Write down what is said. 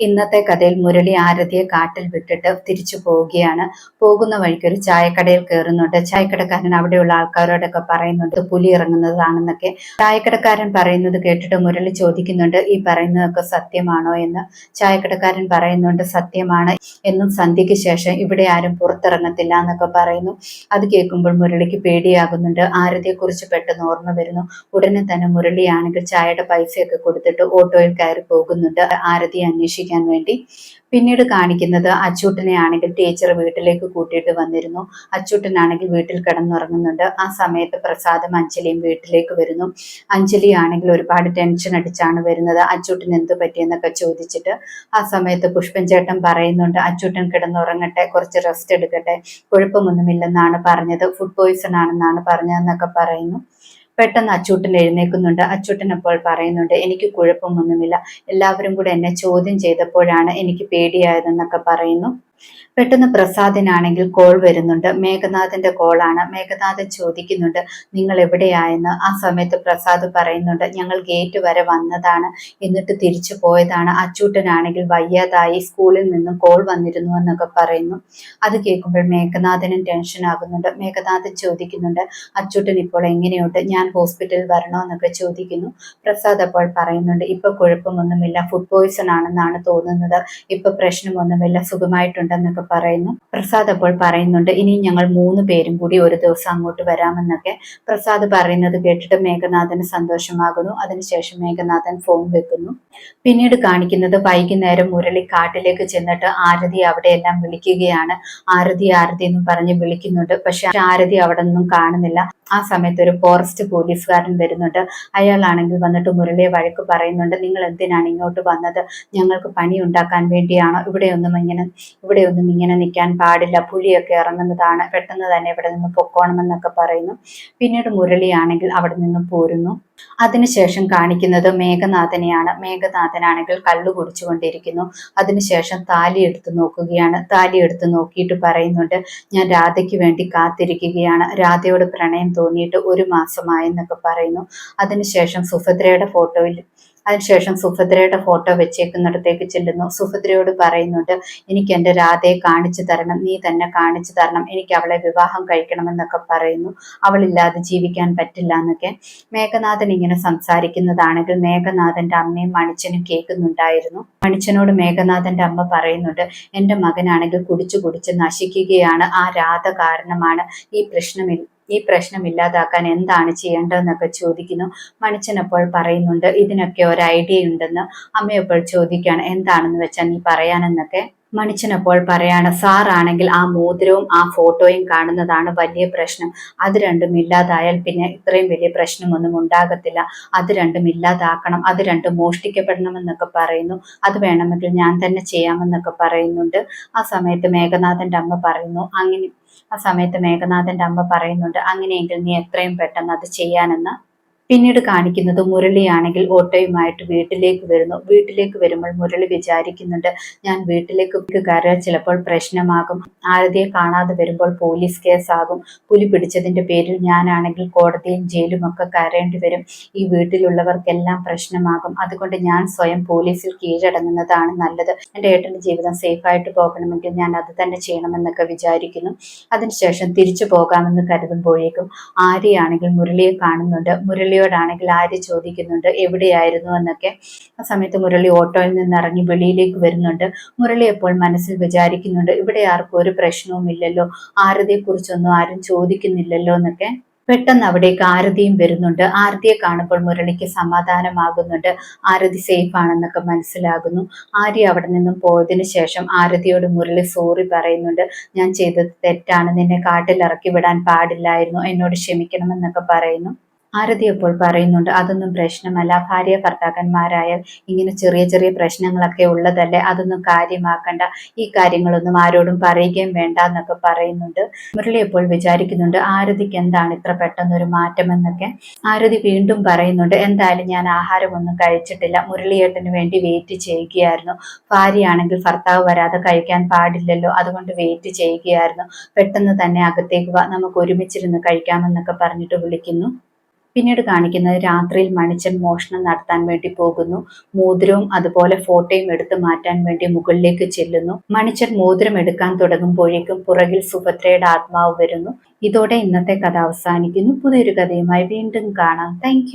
ഇന്നത്തെ കഥയിൽ മുരളി ആരതിയെ കാട്ടിൽ വിട്ടിട്ട് തിരിച്ചു പോവുകയാണ്. പോകുന്ന വഴിക്ക് ഒരു ചായക്കടയിൽ കയറുന്നുണ്ട് ചായക്കടക്കാരൻ അവിടെയുള്ള ആൾക്കാരോടൊക്കെ പറയുന്നുണ്ട് പുലി ഇറങ്ങുന്നതാണെന്നൊക്കെ. ചായക്കടക്കാരൻ പറയുന്നത് കേട്ടിട്ട് മുരളി ചോദിക്കുന്നുണ്ട് ഈ പറയുന്നതൊക്കെ സത്യമാണോ? എന്ന്. ചായക്കടക്കാരൻ പറയുന്നുണ്ട് സത്യമാണ്. എന്നും സന്ധ്യയ്ക്ക് ശേഷം ഇവിടെ ആരും പുറത്തിറങ്ങത്തില്ല എന്നൊക്കെ പറയുന്നു. അത് കേൾക്കുമ്പോൾ മുരളിക്ക് പേടിയാകുന്നുണ്ട്. ആരതിയെ കുറിച്ച് പെട്ടെന്ന് ഓർമ്മ വരുന്നു. ഉടനെ തന്നെ മുരളിയാണെങ്കിൽ ചായയുടെ പൈസയൊക്കെ കൊടുത്തിട്ട് ഓട്ടോയിൽ കയറി പോകുന്നുണ്ട്. ആരതി ആരതിയെ അന്വേഷിക്കാൻ വേണ്ടി. പിന്നീട് കാണിക്കുന്നത് അച്ചൂട്ടനെ ആണെങ്കിൽ ടീച്ചർ വീട്ടിലേക്ക് കൂട്ടിയിട്ട് വന്നിരുന്നു. അച്ചൂട്ടനാണെങ്കിൽ വീട്ടിൽ കിടന്നുറങ്ങുന്നുണ്ട്. ആ സമയത്ത് പ്രസാദം അഞ്ജലിയും വീട്ടിലേക്ക് വരുന്നു. അഞ്ജലി ആണെങ്കിൽ ഒരുപാട് ടെൻഷൻ അടിച്ചാണ് വരുന്നത്. അച്ചൂട്ടൻ എന്ത് പറ്റിയെന്നൊക്കെ ചോദിച്ചിട്ട് ആ സമയത്ത് പുഷ്പൻ ചേട്ടൻ പറയുന്നുണ്ട് അച്ചൂട്ടൻ കിടന്നുറങ്ങട്ടെ കുറച്ച് റെസ്റ്റ് എടുക്കട്ടെ. കുഴപ്പമൊന്നുമില്ലെന്നാണ് പറഞ്ഞത്. ഫുഡ് പോയിസൺ ആണെന്നാണ് പറഞ്ഞതെന്നൊക്കെ പറയുന്നു. പെട്ടെന്ന് അച്ചൂട്ടൻ എഴുന്നേൽക്കുന്നുണ്ട്. അച്ചൂട്ടൻ അപ്പോൾ പറയുന്നുണ്ട് എനിക്ക് കുഴപ്പമൊന്നുമില്ല. എല്ലാവരും കൂടെ എന്നെ ചോദ്യം ചെയ്തപ്പോഴാണ് എനിക്ക് പേടിയായതെന്നൊക്കെ പറയുന്നു. പെട്ടെന്ന് പ്രസാദിനാണെങ്കിൽ കോൾ വരുന്നുണ്ട്. മേഘനാഥന്റെ കോളാണ്. മേഘനാഥൻ ചോദിക്കുന്നുണ്ട് നിങ്ങൾ എവിടെയായെന്ന്? ആ സമയത്ത് പ്രസാദ് പറയുന്നുണ്ട് ഞങ്ങൾ ഗേറ്റ് വരെ വന്നതാണ്. എന്നിട്ട് തിരിച്ചു പോയതാണ്. അച്ചൂട്ടനാണെങ്കിൽ വയ്യാതായി സ്കൂളിൽ നിന്നും കോൾ വന്നിരുന്നു എന്നൊക്കെ പറയുന്നു. അത് കേൾക്കുമ്പോൾ മേഘനാഥനും ടെൻഷൻ ആകുന്നുണ്ട്. മേഘനാഥൻ ചോദിക്കുന്നുണ്ട് അച്ചൂട്ടൻ ഇപ്പോൾ എങ്ങനെയുണ്ട്? ഞാൻ ഹോസ്പിറ്റലിൽ വരണോ? എന്നൊക്കെ ചോദിക്കുന്നു. പ്രസാദ് അപ്പോൾ പറയുന്നുണ്ട് ഇപ്പൊ കുഴപ്പമൊന്നുമില്ല. ഫുഡ് പോയിസൺ ആണെന്നാണ് തോന്നുന്നത്. ഇപ്പൊ പ്രശ്നമൊന്നുമില്ല. സുഖമായിട്ടുണ്ടെന്നൊക്കെ പറയുന്നു. പ്രസാദ് അപ്പോൾ പറയുന്നുണ്ട് ഇനി ഞങ്ങൾ മൂന്ന് പേരും കൂടി ഒരു ദിവസം അങ്ങോട്ട് വരാമെന്നൊക്കെ. പ്രസാദ് പറയുന്നത് കേട്ടിട്ട് മേഘനാഥന് സന്തോഷമാകുന്നു. അതിനുശേഷം മേഘനാഥൻ ഫോൺ വെക്കുന്നു. പിന്നീട് കാണിക്കുന്നത് വൈകുന്നേരം മുരളി കാട്ടിലേക്ക് ചെന്നിട്ട് ആരതി അവിടെയെല്ലാം വിളിക്കുകയാണ്. ആരതി ആരതി എന്ന് പറഞ്ഞ് വിളിക്കുന്നുണ്ട്. പക്ഷെ ആരതി അവിടെ നിന്നും കാണുന്നില്ല. ആ സമയത്ത് ഒരു ഫോറസ്റ്റ് പോലീസുകാരൻ വരുന്നുണ്ട്. അയാളാണെങ്കിൽ വന്നിട്ട് മുരളിയെ വഴക്ക് പറയുന്നുണ്ട്. നിങ്ങൾ എന്തിനാണ് ഇങ്ങോട്ട് വന്നത്? ഞങ്ങൾക്ക് പണി ഉണ്ടാക്കാൻ വേണ്ടിയാണോ? ഇവിടെയൊന്നും ഇങ്ങനെ ഇവിടെയൊന്നും ഇങ്ങനെ നിൽക്കാൻ പാടില്ല. പുലിയൊക്കെ ഇറങ്ങുന്നതാണ്. പെട്ടെന്ന് തന്നെ ഇവിടെ നിന്ന് പൊക്കോണമെന്നൊക്കെ പറയുന്നു. പിന്നീട് മുരളിയാണെങ്കിൽ അവിടെ നിന്ന് പോരുന്നു. അതിനുശേഷം കാണിക്കുന്നത് മേഘനാഥനെയാണ്. മേഘനാഥനാണെങ്കിൽ കള്ളു കുടിച്ചുകൊണ്ടിരിക്കുന്നു. അതിനുശേഷം താലി എടുത്ത് നോക്കുകയാണ്. താലി എടുത്ത് നോക്കിയിട്ട് പറയുന്നുണ്ട് ഞാൻ രാധയ്ക്ക് വേണ്ടി കാത്തിരിക്കുകയാണ്. രാധയോട് പ്രണയം തോന്നിയിട്ട് ഒരു മാസമായെന്നൊക്കെ പറയുന്നു. അതിനുശേഷം സുഭദ്രയുടെ ഫോട്ടോയിൽ അതിനുശേഷം സുഭദ്രയുടെ ഫോട്ടോ വെച്ചേക്കുന്നിടത്തേക്ക് ചെല്ലുന്നു. സുഭദ്രയോട് പറയുന്നുണ്ട് എനിക്ക് എന്റെ രാധയെ കാണിച്ചു തരണം. നീ തന്നെ കാണിച്ചു തരണം. എനിക്ക് അവളെ വിവാഹം കഴിക്കണമെന്നൊക്കെ പറയുന്നു. അവളില്ലാതെ ജീവിക്കാൻ പറ്റില്ല എന്നൊക്കെ മേഘനാഥൻ ഇങ്ങനെ സംസാരിക്കുന്നതാണെങ്കിൽ മേഘനാഥന്റെ അമ്മയും മണിച്ചനും കേൾക്കുന്നുണ്ടായിരുന്നു. മണിച്ചനോട് മേഘനാഥന്റെ അമ്മ പറയുന്നുണ്ട് എന്റെ മകനാണെങ്കിൽ കുടിച്ചു കുടിച്ച് നശിക്കുകയാണ്. ആ രാധ കാരണമാണ് ഈ പ്രശ്നമില്ല ഈ പ്രശ്നം ഇല്ലാതാക്കാൻ എന്താണ് ചെയ്യേണ്ടതെന്നൊക്കെ ചോദിക്കുന്നു. മണിച്ചൻ അപ്പോൾ പറയുന്നുണ്ട് ഇതിനൊക്കെ ഒരു ഐഡിയ ഉണ്ടെന്ന്. അമ്മയപ്പോൾ ചോദിക്കുകയാണ് എന്താണെന്ന് വെച്ചാൽ നീ പറയാനെന്നൊക്കെ. മണിച്ചൻ അപ്പോൾ പറയാണ് സാറാണെങ്കിൽ ആ മോതിരവും ആ ഫോട്ടോയും കാണുന്നതാണ് വലിയ പ്രശ്നം. അത് രണ്ടും ഇല്ലാതായാൽ പിന്നെ ഇത്രയും വലിയ പ്രശ്നമൊന്നും ഉണ്ടാകത്തില്ല. അത് രണ്ടും ഇല്ലാതാക്കണം. അത് രണ്ടും മോഷ്ടിക്കപ്പെടണമെന്നൊക്കെ പറയുന്നു. അത് വേണമെങ്കിൽ ഞാൻ തന്നെ ചെയ്യാമെന്നൊക്കെ പറയുന്നുണ്ട്. ആ സമയത്ത് മേഘനാഥന്റെ അമ്മ പറയുന്നു അങ്ങനെ ആ സമയത്ത് മേഘനാഥന്റെ അമ്മ പറയുന്നുണ്ട് അങ്ങനെയെങ്കിൽ നീ എത്രയും പെട്ടെന്ന് അത് ചെയ്യാനെന്ന്. പിന്നീട് കാണിക്കുന്നത് മുരളിയാണെങ്കിൽ ഓട്ടോയുമായിട്ട് വീട്ടിലേക്ക് വരുന്നു. വീട്ടിലേക്ക് വരുമ്പോൾ മുരളി വിചാരിക്കുന്നുണ്ട് ഞാൻ വീട്ടിലേക്ക് കയറിയാൽ ചിലപ്പോൾ പ്രശ്നമാകും. ആരതിയെ കാണാതെ വരുമ്പോൾ പോലീസ് കേസാകും. പുലി പിടിച്ചതിന്റെ പേരിൽ ഞാനാണെങ്കിൽ കോടതിയും ജയിലും ഒക്കെ കയറേണ്ടി വരും. ഈ വീട്ടിലുള്ളവർക്കെല്ലാം പ്രശ്നമാകും. അതുകൊണ്ട് ഞാൻ സ്വയം പോലീസിൽ കീഴടങ്ങുന്നതാണ് നല്ലത്. എന്റെ ഏട്ടന്റെ ജീവിതം സേഫ് ആയിട്ട് പോകണമെങ്കിൽ ഞാൻ അത് തന്നെ ചെയ്യണമെന്നൊക്കെ വിചാരിക്കുന്നു. അതിനുശേഷം തിരിച്ചു പോകാമെന്ന് കരുതുമ്പോഴേക്കും ആര്യയാണെങ്കിൽ മുരളിയെ കാണുന്നുണ്ട്. മുരളി മുരളിയോടാണെങ്കിൽ ആര്യ ചോദിക്കുന്നുണ്ട്? എവിടെയായിരുന്നു എന്നൊക്കെ. ആ സമയത്ത് മുരളി ഓട്ടോയിൽ നിന്ന് ഇറങ്ങി വെളിയിലേക്ക് വരുന്നുണ്ട്. മുരളി എപ്പോൾ മനസ്സിൽ വിചാരിക്കുന്നുണ്ട് ഇവിടെ ആർക്കും ഒരു പ്രശ്നവുമില്ലല്ലോ ആരതിയെക്കുറിച്ചൊന്നും ആരും ചോദിക്കുന്നില്ലല്ലോ എന്നൊക്കെ. പെട്ടെന്ന് അവിടേക്ക് ആരതിയും വരുന്നുണ്ട്. ആരതിയെ കാണുമ്പോൾ മുരളിക്ക് സമാധാനമാകുന്നുണ്ട്. ആരതി സേഫ് ആണെന്നൊക്കെ മനസ്സിലാകുന്നു. ആര്യ അവിടെ നിന്നും പോയതിനു ശേഷം ആരതിയോട് മുരളി സോറി പറയുന്നുണ്ട്. ഞാൻ ചെയ്തത് തെറ്റാണ്. നിന്നെ കാട്ടിൽ ഇറക്കി വിടാൻ പാടില്ലായിരുന്നു. എന്നോട് ക്ഷമിക്കണമെന്നൊക്കെ പറയുന്നു. ആരതി അപ്പോൾ പറയുന്നുണ്ട് അതൊന്നും പ്രശ്നമല്ല. ഭാര്യ ഭർത്താക്കന്മാരായാൽ ഇങ്ങനെ ചെറിയ ചെറിയ പ്രശ്നങ്ങളൊക്കെ ഉള്ളതല്ലേ? അതൊന്നും കാര്യമാക്കണ്ട. ഈ കാര്യങ്ങളൊന്നും ആരോടും പറയുകയും വേണ്ട എന്നൊക്കെ പറയുന്നുണ്ട്. മുരളി അപ്പോൾ വിചാരിക്കുന്നുണ്ട് ആരതിക്ക് എന്താണ് ഇത്ര പെട്ടെന്നൊരു മാറ്റമെന്നൊക്കെ? ആരതി വീണ്ടും പറയുന്നുണ്ട് എന്തായാലും ഞാൻ ആഹാരമൊന്നും കഴിച്ചിട്ടില്ല. മുരളിയേട്ടന് വേണ്ടി വെയിറ്റ് ചെയ്യുകയായിരുന്നു. ഭാര്യയാണെങ്കിൽ ഭർത്താവ് വരാതെ കഴിക്കാൻ പാടില്ലല്ലോ. അതുകൊണ്ട് വെയിറ്റ് ചെയ്യുകയായിരുന്നു. പെട്ടെന്ന് തന്നെ അകത്തേക്ക് നമുക്ക് ഒരുമിച്ചിരുന്ന് കഴിക്കാമെന്നൊക്കെ പറഞ്ഞിട്ട് വിളിക്കുന്നു. പിന്നീട് കാണിക്കുന്നത് രാത്രിയിൽ മണിച്ചൻ മോഷണം നടത്താൻ വേണ്ടി പോകുന്നു. മോതിരവും അതുപോലെ ഫോട്ടോയും എടുത്തു മാറ്റാൻ വേണ്ടി മുകളിലേക്ക് ചെല്ലുന്നു. മണിച്ചൻ മോതിരം എടുക്കാൻ തുടങ്ങുമ്പോഴേക്കും പുറകിൽ സുഭദ്രയുടെ ആത്മാവ് വരുന്നു. ഇതോടെ ഇന്നത്തെ കഥ അവസാനിക്കുന്നു. പുതിയൊരു കഥയുമായി വീണ്ടും കാണാം. താങ്ക്